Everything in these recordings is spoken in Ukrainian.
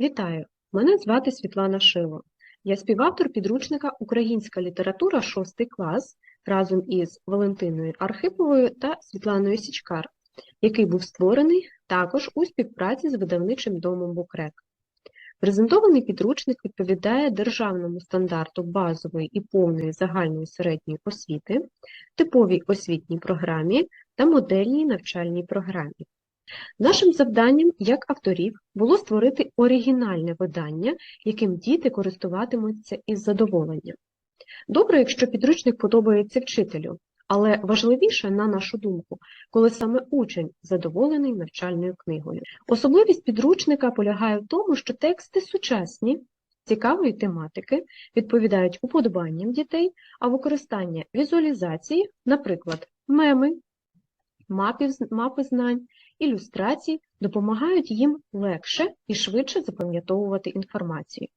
Вітаю! Мене звати Світлана Шило. Я співавтор підручника Українська література 6 клас разом із Валентиною Архиповою та Світланою Січкар, який був створений також у співпраці з видавничим домом Букрек. Презентований підручник відповідає державному стандарту базової і повної загальної середньої освіти, типовій освітній програмі та модельній навчальній програмі. Нашим завданням, як авторів, було створити оригінальне видання, яким діти користуватимуться із задоволенням. Добре, якщо підручник подобається вчителю, але важливіше, на нашу думку, коли саме учень задоволений навчальною книгою. Особливість підручника полягає в тому, що тексти сучасні, цікавої тематики, відповідають уподобанням дітей, а використання візуалізації, наприклад, меми, мапи, знань, ілюстрації допомагають їм легше і швидше запам'ятовувати інформацію.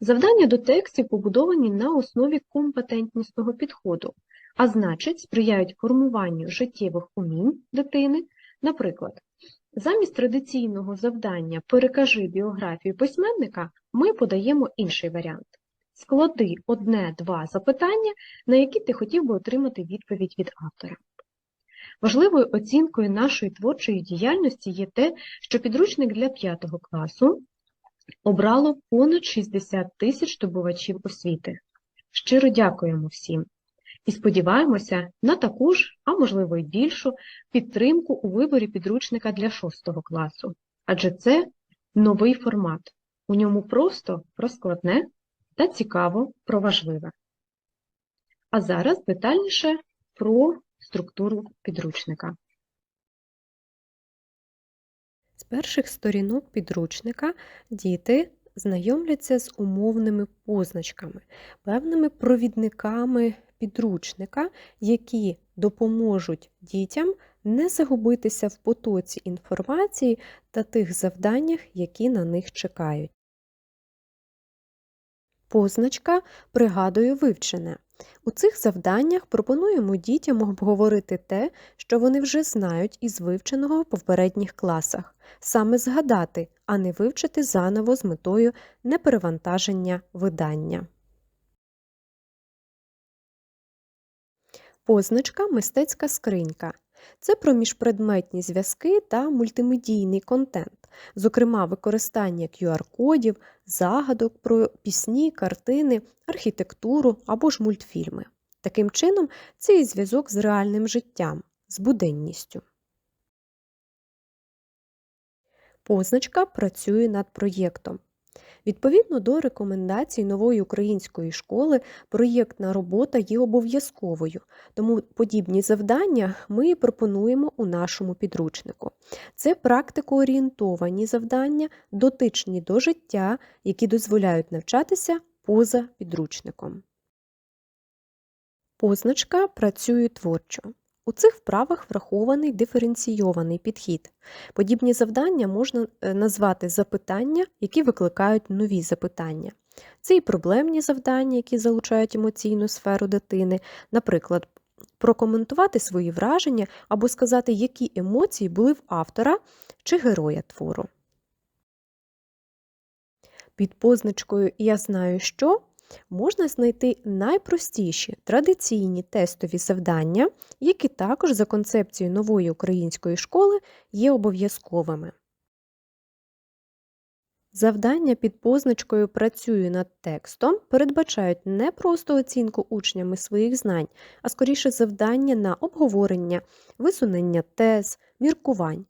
Завдання до текстів побудовані на основі компетентнісного підходу, а значить, сприяють формуванню життєвих умінь дитини. Наприклад, замість традиційного завдання перекажи біографію письменника, ми подаємо інший варіант. Склади одне-два запитання, на які ти хотів би отримати відповідь від автора. Важливою оцінкою нашої творчої діяльності є те, що підручник для 5 класу обрало понад 60 тисяч здобувачів освіти. Щиро дякуємо всім і сподіваємося на таку ж, а можливо й більшу, підтримку у виборі підручника для 6 класу, адже це новий формат. У ньому просто про складне та цікаво про важливе. А зараз детальніше про структуру підручника. З перших сторінок підручника діти знайомляться з умовними позначками, певними провідниками підручника, які допоможуть дітям не загубитися в потоці інформації та тих завданнях, які на них чекають. Позначка пригадую вивчене. У цих завданнях пропонуємо дітям обговорити те, що вони вже знають із вивченого в попередніх класах, саме згадати, а не вивчити заново з метою неперевантаження видання. Позначка мистецька скринька. Це про міжпредметні зв'язки та мультимедійний контент, зокрема використання QR-кодів, загадок про пісні, картини, архітектуру або ж мультфільми. Таким чином, це і зв'язок з реальним життям, з буденністю. Позначка працює над проєктом. Відповідно до рекомендацій нової української школи, проєктна робота є обов'язковою, тому подібні завдання ми пропонуємо у нашому підручнику. Це практикоорієнтовані завдання, дотичні до життя, які дозволяють навчатися поза підручником. Позначка працює творчо. У цих вправах врахований диференційований підхід. Подібні завдання можна е, назвати запитання, які викликають нові запитання. Це і проблемні завдання, які залучають емоційну сферу дитини, наприклад, прокоментувати свої враження або сказати, які емоції були в автора чи героя твору. Під позначкою Я знаю що можна знайти найпростіші традиційні тестові завдання, які також за концепцією нової української школи є обов'язковими. Завдання під позначкою Працюю над текстом передбачають не просто оцінку учнями своїх знань, а скоріше завдання на обговорення, висунення тез, міркувань.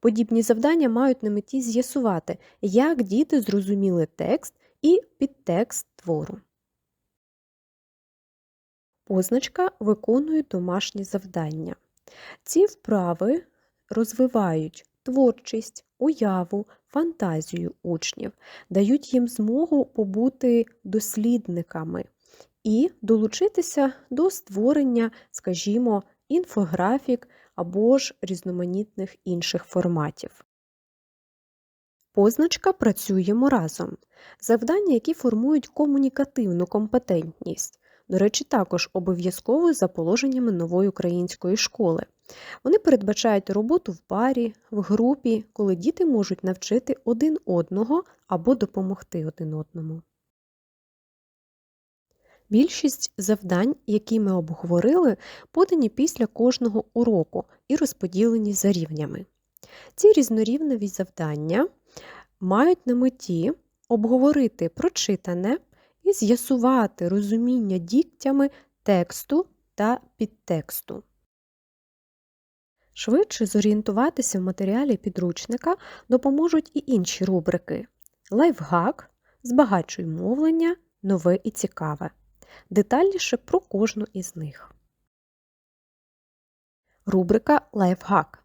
Подібні завдання мають на меті з'ясувати, як діти зрозуміли текст і підтекст твору. Позначка виконує домашні завдання. Ці вправи розвивають творчість, уяву, фантазію учнів, дають їм змогу побути дослідниками і долучитися до створення, скажімо, інфографік або ж різноманітних інших форматів. Позначка працюємо разом. Завдання, які формують комунікативну компетентність. до речі, також обов'язково за положеннями нової української школи. Вони передбачають роботу в парі, в групі, коли діти можуть навчити один одного або допомогти один одному. Більшість завдань, які ми обговорили, подані після кожного уроку і розподілені за рівнями. Ці різнорівневі завдання мають на меті обговорити прочитане і з'ясувати розуміння дітями тексту та підтексту. Швидше зорієнтуватися в матеріалі підручника допоможуть і інші рубрики лайфхак, збагачуй мовлення, нове і цікаве. Детальніше про кожну із них. Рубрика Лайфхак.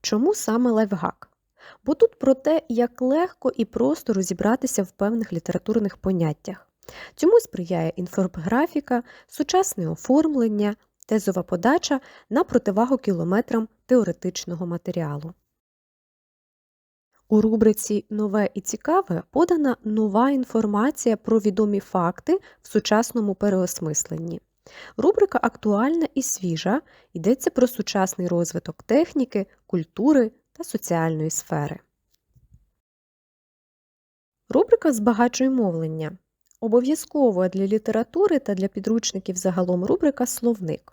Чому саме лайфхак? Бо тут про те, як легко і просто розібратися в певних літературних поняттях. Цьому сприяє інфографіка, сучасне оформлення, тезова подача на противагу кілометрам теоретичного матеріалу. У рубриці Нове і цікаве подана нова інформація про відомі факти в сучасному переосмисленні. Рубрика актуальна і свіжа йдеться про сучасний розвиток техніки, культури та соціальної сфери. Рубрика Збагачуй мовлення. Обов'язково для літератури та для підручників загалом рубрика Словник.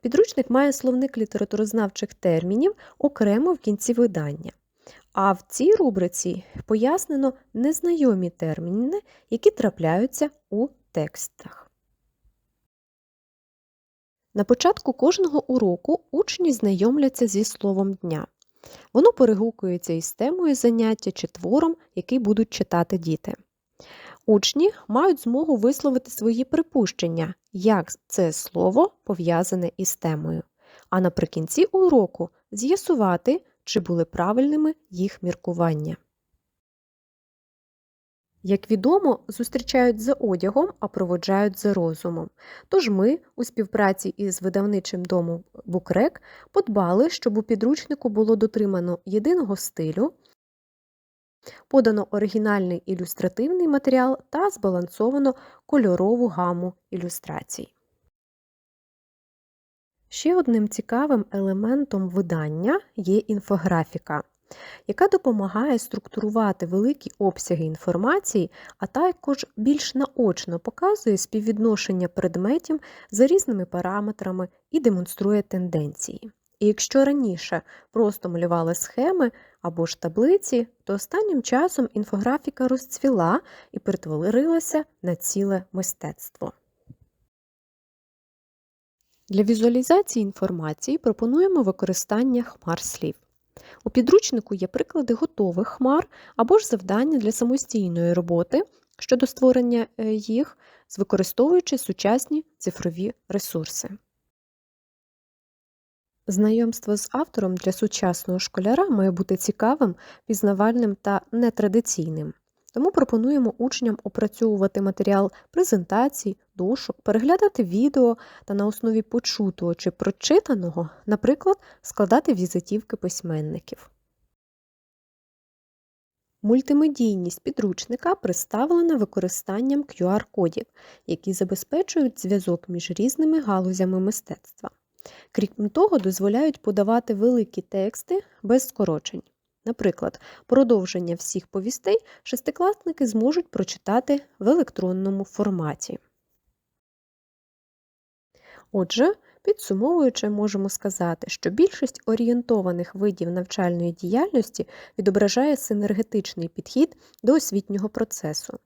Підручник має словник літературознавчих термінів окремо в кінці видання. А в цій рубриці пояснено незнайомі терміни, які трапляються у текстах. На початку кожного уроку учні знайомляться зі словом дня. Воно перегукується із темою заняття чи твором, який будуть читати діти. Учні мають змогу висловити свої припущення, як це слово пов'язане із темою, а наприкінці уроку з'ясувати, чи були правильними їх міркування. Як відомо, зустрічають за одягом, а проводжають за розумом. Тож ми, у співпраці із видавничим домом Букрек, подбали, щоб у підручнику було дотримано єдиного стилю, подано оригінальний ілюстративний матеріал та збалансовано кольорову гаму ілюстрацій. Ще одним цікавим елементом видання є інфографіка, яка допомагає структурувати великі обсяги інформації, а також більш наочно показує співвідношення предметів за різними параметрами і демонструє тенденції. І якщо раніше просто малювали схеми або ж таблиці, то останнім часом інфографіка розцвіла і перетворилася на ціле мистецтво. Для візуалізації інформації пропонуємо використання хмар слів. У підручнику є приклади готових хмар або ж завдання для самостійної роботи щодо створення е, їх, використовуючи сучасні цифрові ресурси. Знайомство з автором для сучасного школяра має бути цікавим, пізнавальним та нетрадиційним. Тому пропонуємо учням опрацьовувати матеріал презентацій, дошок, переглядати відео та на основі почутого чи прочитаного, наприклад, складати візитівки письменників. Мультимедійність підручника представлена використанням QR-кодів, які забезпечують зв'язок між різними галузями мистецтва. Крім того, дозволяють подавати великі тексти без скорочень. Наприклад, продовження всіх повістей шестикласники зможуть прочитати в електронному форматі. Отже, підсумовуючи, можемо сказати, що більшість орієнтованих видів навчальної діяльності відображає синергетичний підхід до освітнього процесу.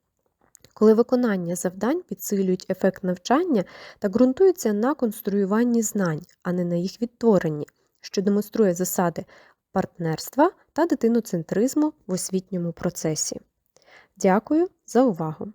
Коли виконання завдань підсилюють ефект навчання та ґрунтуються на конструюванні знань, а не на їх відтворенні, що демонструє засади партнерства та дитиноцентризму в освітньому процесі. Дякую за увагу!